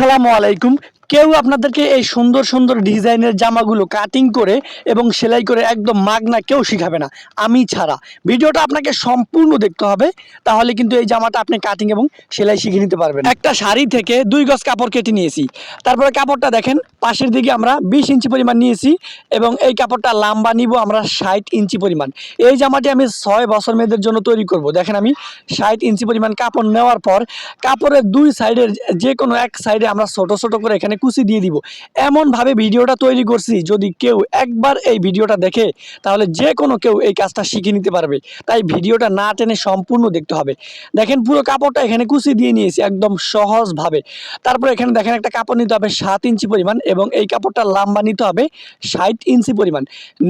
আসসালামু আলাইকুম। কেউ আপনাদেরকে এই সুন্দর সুন্দর ডিজাইনের জামাগুলো কাটিং করে এবং সেলাই করে একদম মাগনা কেউ শিখাবে না, আমি ছাড়া। ভিডিওটা আপনাকে সম্পূর্ণ দেখতে হবে, তাহলে কিন্তু এই জামাটা আপনি কাটিং এবং সেলাই শিখে নিতে পারবেন। একটা শাড়ি থেকে দুই গজ কাপড় কেটে নিয়েছি। তারপরে কাপড়টা দেখেন, পাশের দিকে আমরা বিশ ইঞ্চি পরিমাণ নিয়েছি এবং এই কাপড়টা লম্বা নিব আমরা ষাট ইঞ্চি পরিমাণ। এই জামাটি আমি ছয় বছর মেয়েদের জন্য তৈরি করব। দেখেন আমি ষাট ইঞ্চি পরিমাণ কাপড় নেওয়ার পর, কাপড়ের দুই সাইডের যে কোনো এক সাইডে আমরা ছোট ছোট করে এখানে কুচি দিয়ে দিব। এমনভাবে ভিডিওটা তৈরি করছি, যদি কেউ একবার এই ভিডিওটা দেখে, তাহলে যে কোনো কেউ এই কাজটা শিখে নিতে পারবে। তাই ভিডিওটা না টেনে সম্পূর্ণ দেখতে হবে। দেখেন পুরো কাপড়টা এখানে কুচি দিয়ে নিয়েছি একদম সহজভাবে। তারপর এখানে দেখেন একটা কাপড় নিতে হবে সাত ইঞ্চি পরিমাণ এবং এই কাপড়টা লাম্বা নিতে হবে ষাট ইঞ্চি পরিমাণ।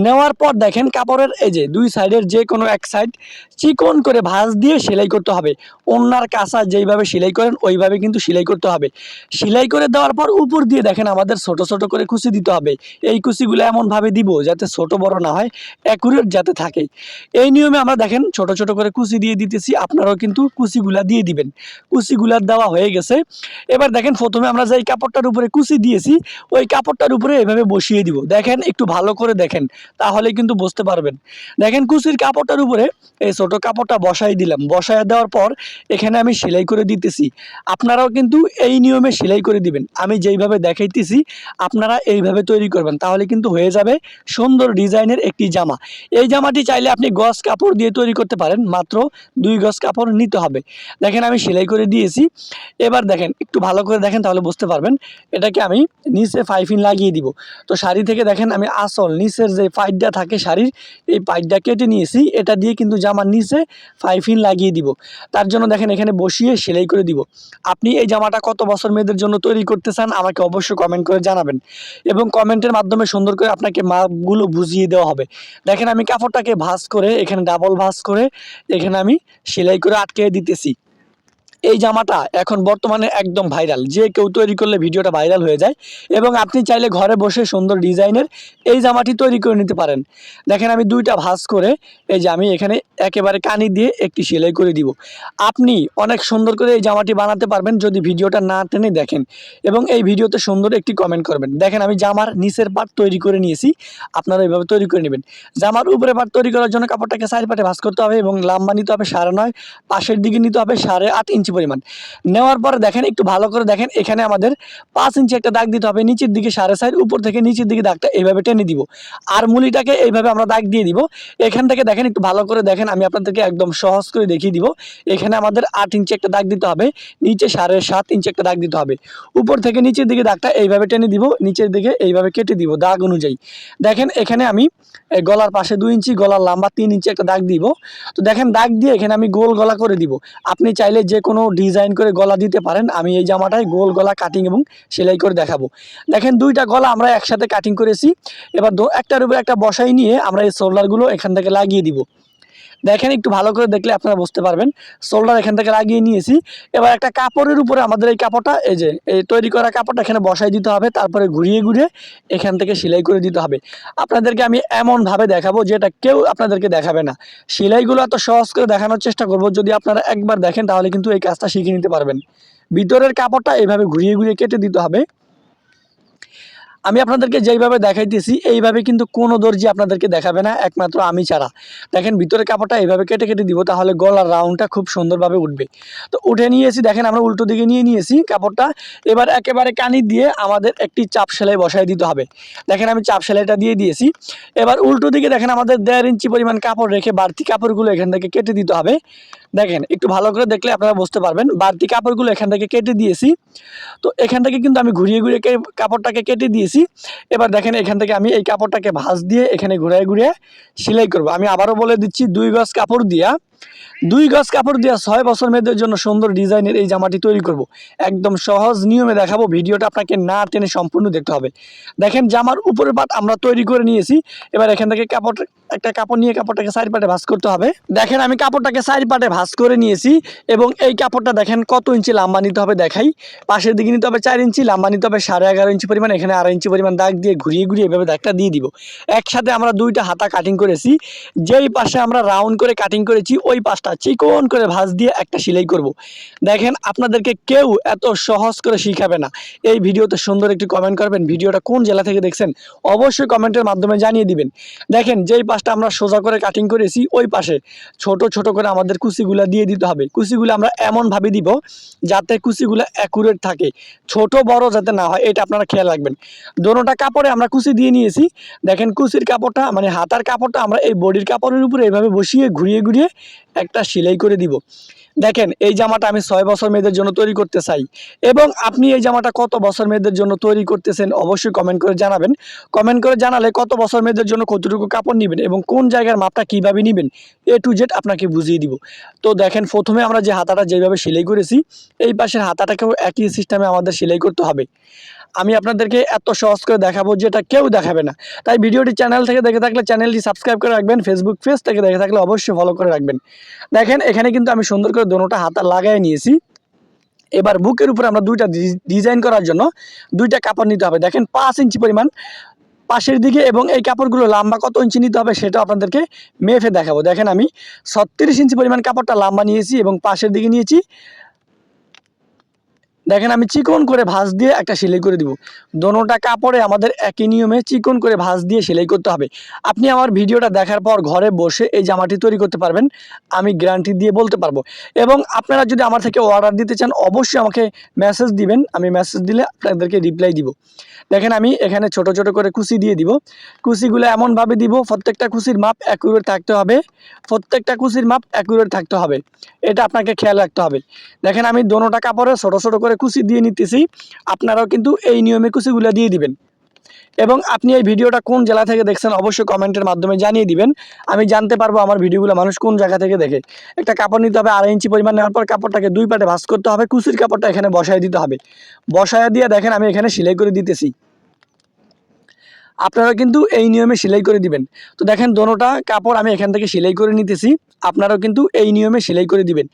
নেওয়ার পর দেখেন কাপড়ের এই যে দুই সাইডের যে কোনো এক সাইড চিকন করে ভাঁজ দিয়ে সেলাই করতে হবে। অন্যার কাঁচা যেইভাবে সেলাই করেন, ওইভাবে কিন্তু সেলাই করতে হবে। সেলাই করে দেওয়ার পর উপর দিয়ে দেখেন আমাদের ছোট ছোট করে কুচি দিতে হবে। এই কুচিগুলো এমনভাবে দিব যাতে ছোট বড় না হয় অ্যাকুরেট যাতে থাকে। এই নিয়মে আমরা দেখেন ছোট ছোট করে কুচি দিয়ে দিতেছি, আপনারাও কিন্তু কুচিগুলা দিয়ে দিবেন। কুচিগুলা দেওয়া হয়ে গেছে। এবার দেখেন প্রথমে আমরা যে কাপড়টার উপরে কুচি দিয়েছি, ওই কাপড়টার উপরে এভাবে বসিয়ে দিব। দেখেন একটু ভালো করে দেখেন, তাহলে কিন্তু বুঝতে পারবেন। দেখেন কুচির কাপড়টার উপরে এই ছোট কাপড়টা বসাই দিলাম। বসায় দেওয়ার পর এখানে আমি সেলাই করে দিতেছি। আপনারাও কিন্তু এই নিয়মে সেলাই করে দিবেন। আমি যেইভাবে দেখাইতেছি, আপনারা এইভাবে তৈরি করবেন। তাহলে কিন্তু হয়ে যাবে সুন্দর ডিজাইনের একটি জামা। এই জামাটি চাইলে আপনি গজ কাপড় দিয়ে তৈরি করতে পারেন, মাত্র দুই গজ কাপড় নিতে হবে। দেখেন আমি সেলাই করে দিয়েছি। এবার দেখেন, একটু ভালো করে দেখেন তাহলে বুঝতে পারবেন। এটাকে আমি নিচে ফাইফিন লাগিয়ে দিব। তো শাড়ি থেকে দেখেন আমি আসল নিচের যে পাইডটা থাকে শাড়ির, এই পাইডটা কেটে নিয়েছি। এটা দিয়ে কিন্তু জামার নিচে ফাইফিন লাগিয়ে দিব। তার জন্য দেখেন এখানে বসিয়ে সেলাই করে দিব। আপনি এই জামাটা কত বছর মেয়েদের জন্য তৈরি করতে চান আমাকে অবশ্যই কমেন্ট করে জানাবেন। এবং কমেন্টের মাধ্যমে সুন্দর করে আপনাকে মাপগুলো বুঝিয়ে দেওয়া হবে। দেখেন আমি কাপড়টাকে ভাঁজ করে, এখানে ডাবল ভাঁজ করে, এখানে আমি সেলাই করে আটকে দিতেছি। এই জামাটা এখন বর্তমানে একদম ভাইরাল। যে কেউ তৈরি করলে ভিডিওটা ভাইরাল হয়ে যায় এবং আপনি চাইলে ঘরে বসে সুন্দর ডিজাইনের এই জামাটি তৈরি করে নিতে পারেন। দেখেন আমি দুইটা ভাঁজ করে এই যে আমি এখানে একেবারে কানি দিয়ে একটি সেলাই করে দিব। আপনি অনেক সুন্দর করে এই জামাটি বানাতে পারবেন যদি ভিডিওটা না টেনে দেখেন এবং এই ভিডিওতে সুন্দর একটি কমেন্ট করবেন। দেখেন আমি জামার নিচের পাট তৈরি করে নিয়েছি, আপনারা এইভাবে তৈরি করে নেবেন। জামার উপরে পাট তৈরি করার জন্য কাপড়টাকে সাইড পাটে ভাঁজ করতে হবে এবং লাম্বা নিতে হবে সাড়ে নয়, পাশের দিকে নিতে হবে সাড়ে আট ইঞ্চি পরিমাণ। নেওয়ার পরে দেখেন, একটু ভালো করে দেখেন, এখানে আমাদের পাঁচ ইঞ্চি একটা দাগ দিতে হবে, নিচের দিকে সাড়ে সাইড, উপর থেকে নিচের দিকে দাগটা এইভাবে টেনে দিব। আর মুলিটাকে এইভাবে আমরা দাগ দিয়ে দিব। এখান থেকে দেখেন, একটু ভালো করে দেখেন, আমি আপনাদেরকে একদম সহজ করে দেখিয়ে দিব। এখানে আমাদের আট ইঞ্চি একটা দাগ দিতে হবে, নিচে সাড়ে সাত ইঞ্চি একটা দাগ দিতে হবে। উপর থেকে নিচের দিকে দাগটা এইভাবে টেনে দিব, নিচের দিকে এইভাবে কেটে দিব দাগ অনুযায়ী। দেখেন, এখানে আমি গলার পাশে দুই ইঞ্চি, গলার লম্বা তিন ইঞ্চি একটা দাগ দিব। তো দেখেন, দাগ দিয়ে এখানে আমি গোল গলা করে দিব। আপনি চাইলে যে কোনো ডিজাইন করে গলা দিতে পারেন। আমি এই জামাটায় গোল গলা কাটিং এবং সেলাই করে দেখাবো। দেখেন দুইটা গলা আমরা একসাথে কাটিং করেছি। এবার একটার উপরে একটা বসাই নিয়ে আমরা এই শোল্ডারগুলো এখান থেকে লাগিয়ে দিব। দেখেন, একটু ভালো করে দেখলে আপনারা বুঝতে পারবেন। শোল্ডার এখান থেকে লাগিয়ে নিয়েছি। এবার একটা কাপড়ের উপরে আমাদের এই কাপড়টা, এই যে, এই তৈরি করা কাপড়টা এখানে বসাই দিতে হবে, তারপরে ঘুরিয়ে ঘুরিয়ে এখান থেকে সেলাই করে দিতে হবে। আপনাদেরকে আমি এমনভাবে দেখাবো যেটা কেউ আপনাদেরকে দেখাবে না। সেলাইগুলো এত সহজ করে দেখানোর চেষ্টা করব, যদি আপনারা একবার দেখেন, তাহলে কিন্তু এই কাজটা শিখে নিতে পারবেন। ভিতরের কাপড়টা এইভাবে ঘুরিয়ে ঘুরিয়ে কেটে দিতে হবে। আমি আপনাদেরকে যেইভাবে দেখাইতেছি, এইভাবে কিন্তু কোনো দর্জি আপনাদেরকে দেখাবে না, একমাত্র আমি ছাড়া। দেখেন ভিতরে কাপড়টা এইভাবে কেটে কেটে দিব, তাহলে গলার রাউন্ডটা খুব সুন্দরভাবে উঠবে। তো উঠে নিয়েছি, দেখেন, আমরা উল্টো দিকে নিয়ে নিয়েছি কাপড়টা। এবার একেবারে কানি দিয়ে আমাদের একটি চাপ সেলাই বসাই দিতে হবে। দেখেন, আমি চাপ সেলাইটা দিয়ে দিয়েছি। এবার উল্টো দিকে, দেখেন, আমাদের দেড় ইঞ্চি পরিমাণ কাপড় রেখে বাড়তি কাপড়গুলো এখান থেকে কেটে দিতে হবে। দেখেন, একটু ভালো করে দেখলে আপনারা বুঝতে পারবেন, বাড়তি কাপড়গুলো এখান থেকে কেটে দিয়েছি। তো এখান থেকে কিন্তু আমি ঘুরিয়ে ঘুরিয়ে কাপড়টাকে কেটে দিয়েছি। এবার দেখেন এখান থেকে আমি এই কাপড়টাকে ভাঁজ দিয়ে এখানে ঘুরে ঘুরে সেলাই করব। আমি আবারও বলে দিচ্ছি, দুই গজ কাপড় দিয়া দুই গজ কাপড় দিয়া ছয় বছর মেয়েদের জন্য সুন্দর ডিজাইনের এই জামাটি তৈরি করব। একদম সহজ নিয়মে দেখাবো, ভিডিওটা আপনাকে না টেনে সম্পূর্ণ দেখতে হবে। দেখেন জামার উপরের পাট আমরা তৈরি করে নিয়েছি। এবার এখান থেকে কাপড়, একটা কাপড় নিয়ে কাপড়টাকে সাইড পাটে ভাঁজ করতে হবে। দেখেন আমি কাপড়টাকে সাইড পাটে ভাঁজ করে নিয়েছি এবং এই কাপড়টা দেখেন কত ইঞ্চি লম্বা নিতে হবে দেখাই। পাশের দিকে নিতে হবে চার ইঞ্চি, লম্বা নিতে হবে সাড়ে এগারো ইঞ্চি পরিমাণ। এখানে আড়াই ইঞ্চি পরিমাণ দাগ দিয়ে ঘুরিয়ে ঘুরিয়ে এভাবে দাগটা দিয়ে দিব। একসাথে আমরা দুইটা হাতা কাটিং করেছি। যেই পাশে আমরা রাউন্ড করে কাটিং করেছি ওই পাশটা চিকন করে ভাঁজ দিয়ে একটা সেলাই করব। দেখেন আপনাদেরকে কেউ এত সহজ করে শিখাবে না। এই ভিডিওতে সুন্দর একটি কমেন্ট করবেন। ভিডিওটা কোন জেলা থেকে দেখছেন অবশ্যই কমেন্টের মাধ্যমে জানিয়ে দিবেন। দেখেন যেই পাশটা আমরা সোজা করে কাটিং করেছি, ওই পাশে ছোট ছোট করে আমাদের কুচিগুলা দিয়ে দিতে হবে। কুচিগুলো আমরা এমনভাবে দিব যাতে কুচিগুলো অ্যাকুরেট থাকে। ছোট, বড় যাতে না হয়, এটা আপনারা খেয়াল রাখবেন। দোনোটা কাপড়ে আমরা কুচি দিয়ে নিয়েছি। দেখেন কুচির কাপড়টা মানে হাতার কাপড়টা আমরা এই বডির কাপড়ের উপরে এইভাবে বসিয়ে, ঘুরিয়ে ঘুরিয়ে একটা সেলাই করে দিব। দেখেন, এই জামাটা আমি ছয় বছর মেয়েদের জন্য তৈরি করতে চাই। এবং আপনি এই জামাটা কত বছর মেয়েদের জন্য তৈরি করতেছেন অবশ্যই কমেন্ট করে জানাবেন। কমেন্ট করে জানালে কত বছর মেয়েদের জন্য কতটুকু কাপড় নেবেন এবং কোন জায়গার মাপটা কীভাবে নেবেন, এ টু জেড আপনাকে বুঝিয়ে দিব। তো দেখেন, প্রথমে আমরা যে হাতাটা যেভাবে সেলাই করেছি, এই পাশের হাতাটাকেও একই সিস্টেমে আমাদের সেলাই করতে হবে। আমি আপনাদেরকে এত সহজ করে দেখাবো যেটা কেউ দেখাবে না। তাই ভিডিওটি চ্যানেল থেকে দেখে থাকলে চ্যানেলটি সাবস্ক্রাইব করে রাখবেন ফেসবুক পেজ থেকে দেখে থাকলে অবশ্যই ফলো করে রাখবেন। দেখেন, এখানে কিন্তু আমি সুন্দর করে দোনোটা হাতা লাগাই নিয়েছি। এবার বুকের উপরে আমরা দুইটা ডিজাইন করার জন্য দুইটা কাপড় নিতে হবে। দেখেন, পাঁচ ইঞ্চি পরিমাণ পাশের দিকে এবং এই কাপড়গুলো লম্বা কত ইঞ্চি নিতে হবে সেটা আপনাদেরকে মেপে দেখাবো। দেখেন, আমি ছত্রিশ ইঞ্চি পরিমাণ কাপড়টা লম্বা নিয়েছি এবং পাশের দিকে নিয়েছি দেখেন, আমি চিকন করে ভাঁজ দিয়ে একটা সেলাই করে দিব। দোনোটা কাপড়ে আমাদের একই নিয়মে চিকন করে ভাঁজ দিয়ে সেলাই করতে হবে। আপনি আমার ভিডিওটা দেখার পর ঘরে বসে এই জামাটি তৈরি করতে পারবেন, আমি গ্যারান্টি দিয়ে বলতে পারব। এবং আপনারা যদি আমার থেকে অর্ডার দিতে চান, অবশ্যই আমাকে মেসেজ দিবেন, আমি মেসেজ দিলে আপনাদেরকে রিপ্লাই দিব। দেখেন, আমি এখানে ছোট ছোট করে কুচি দিয়ে দিব। কুচিগুলো এমনভাবে দিব, প্রত্যেকটা কুচির মাপ অ্যাকুরেট থাকতে হবে। প্রত্যেকটা কুচির মাপ অ্যাকুরেট থাকতে হবে। এটা আপনাকে খেয়াল রাখতে হবে। দেখেন, আমি দোনোটা কাপড়ে ছোট ছোট করে কুচি দিয়ে নিতেছি, আপনারাও কিন্তু এই নিয়মে কুচিগুলো দিয়ে দিবেন। এবং আপনি এই ভিডিওটা কোন জেলা থেকে দেখছেন অবশ্যই কমেন্টের মাধ্যমে জানিয়ে দিবেন। আমি জানতে পারব আমার ভিডিওগুলো মানুষ কোন জায়গা থেকে দেখে। একটা কাপড় নিতে হবে আড়াই ইঞ্চি পরিমাণ নেওয়ার পর কাপড়টাকে দুই পাটে ভাস করতে হবে, কুচির কাপড়টা এখানে বসায় দিতে হবে। বসায় দিয়ে দেখেন আমি এখানে সেলাই করে দিতেছি। আপনারা কিন্তু এই নিয়মে সেলাই করে দিবেন। তো দেখেন দোনোটা কাপড় আমি এখান থেকে সেলাই করে নিতেছি, আপনারাও কিন্তু এই নিয়মে সেলাই করে দিবেন।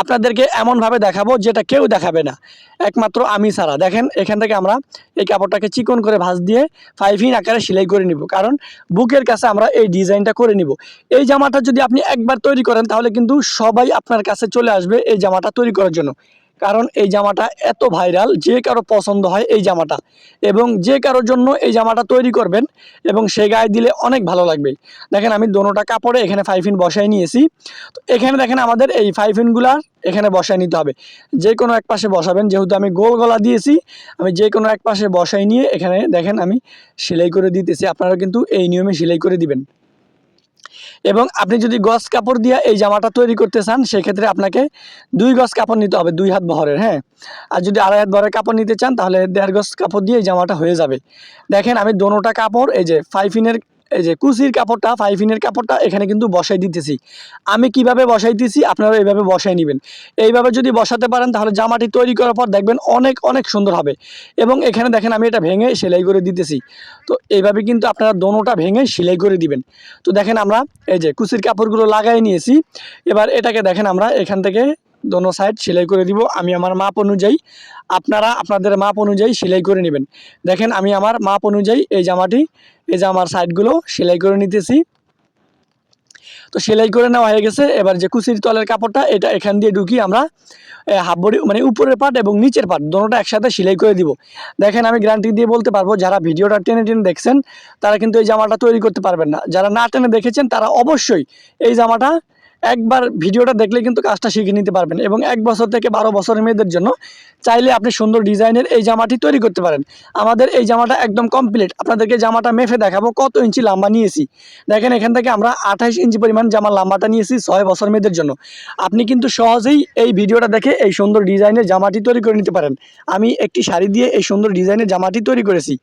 আপনাদেরকে এমনভাবে দেখাবো যেটা কেউ দেখাবে না। একমাত্র আমি ছাড়া। দেখেন এখান থেকে আমরা এই কাপড়টাকে চিকন করে ভাঁজ দিয়ে ফাইভ ইন আকারে সেলাই করে নিব। কারণ বুকের কাছে আমরা এই ডিজাইনটা করে নিব। এই জামাটা যদি আপনি একবার তৈরি করেন, তাহলে কিন্তু সবাই আপনার কাছে চলে আসবে এই জামাটা তৈরি করার জন্য। কারণ এই জামাটা এত ভাইরাল, যে কারও পছন্দ হয় এই জামাটা। এবং যে কারোর জন্য এই জামাটা তৈরি করবেন এবং সে গায়ে দিলে অনেক ভালো লাগবে। দেখেন আমি দোনোটা কাপড়ে এখানে ফাইভ ইন বসাই নিয়েছি। তো এখানে দেখেন আমাদের এই ফাইভ ইনগুলা এখানে বসায় নিতে হবে। যে কোনো এক পাশে বসাবেন, যেহেতু আমি গোল গলা দিয়েছি, আমি যে কোনো এক পাশে বসাই নিয়ে এখানে দেখেন আমি সেলাই করে দিতেছি। আপনারা কিন্তু এই নিয়মে সেলাই করে দিবেন। এবং আপনি যদি গস কাপড় দিয়ে এই জামাটা তৈরি করতে চান, সেক্ষেত্রে আপনাকে দুই গস কাপড় নিতে হবে, দুই হাত বহরের হ্যাঁ? আর যদি আড়াই হাত বহরের কাপড় নিতে চান, তাহলে দেড় গস কাপড় দিয়ে এই জামাটা হয়ে যাবে। দেখেন আমি দোনোটা কাপড়, এই যে ফাইভ ইনের এই যে কুচির কাপড়টা, ফাইফিনের কাপড়টা এখানে কিন্তু বসাই দিতেছি। আমি কীভাবে বসাইতেছি আপনারা এইভাবে বসাই নেবেন। এইভাবে যদি বসাতে পারেন, তাহলে জামাটি তৈরি করার পর দেখবেন অনেক অনেক সুন্দর হবে। এবং এখানে দেখেন আমি এটা ভেঙে সেলাই করে দিতেছি। তো এইভাবে কিন্তু আপনারা দোনোটা ভেঙে সেলাই করে দিবেন। তো দেখেন আমরা এই যে কুচির কাপড়গুলো লাগাই নিয়েছি। এবার এটাকে দেখেন আমরা এখান থেকে দোনো সাইড সেলাই করে দিব। আমি আমার মাপ অনুযায়ী আপনারা আপনাদের মাপ অনুযায়ী সেলাই করে নেবেন। দেখেন আমি আমার মাপ অনুযায়ী এই জামাটি, এই যে আমার সাইডগুলো সেলাই করে নিতেছি। তো সেলাই করে নেওয়া হয়ে গেছে। এবার যে কুচির তলের কাপড়টা, এটা এখান দিয়ে ঢুকিয়ে আমরা হাফ বডি মানে উপরের পার্ট এবং নিচের পার্ট দোনোটা একসাথে সেলাই করে দিব। দেখেন আমি গ্যারান্টি দিয়ে বলতে পারব, যারা ভিডিওটা টেনে টেনে দেখছেন, তারা কিন্তু এই জামাটা তৈরি করতে পারবেন না। যারা না টেনে দেখেছেন, তারা অবশ্যই এই জামাটা একবার ভিডিওটা দেখলে কিন্তু কাজটা শিখে নিতে পারবেন এবং এক বছর থেকে বারো বছরের মেয়েদের জন্য চাইলে আপনি সুন্দর ডিজাইনের এই জামাটি তৈরি করতে পারেন। আমাদের এই জামাটা একদম কমপ্লিট আপনাদেরকে জামাটা মেফে দেখাবো কত ইঞ্চি লম্বা নিয়েছি। দেখেন, এখান থেকে আমরা আঠাইশ ইঞ্চি পরিমাণ জামা লম্বাটা নিয়েছি ছয় বছর মেয়েদের জন্য। আপনি কিন্তু সহজেই এই ভিডিওটা দেখে এই সুন্দর ডিজাইনের জামাটি তৈরি করে নিতে পারেন। আমি একটি শাড়ি দিয়ে এই সুন্দর ডিজাইনের জামাটি তৈরি করেছি।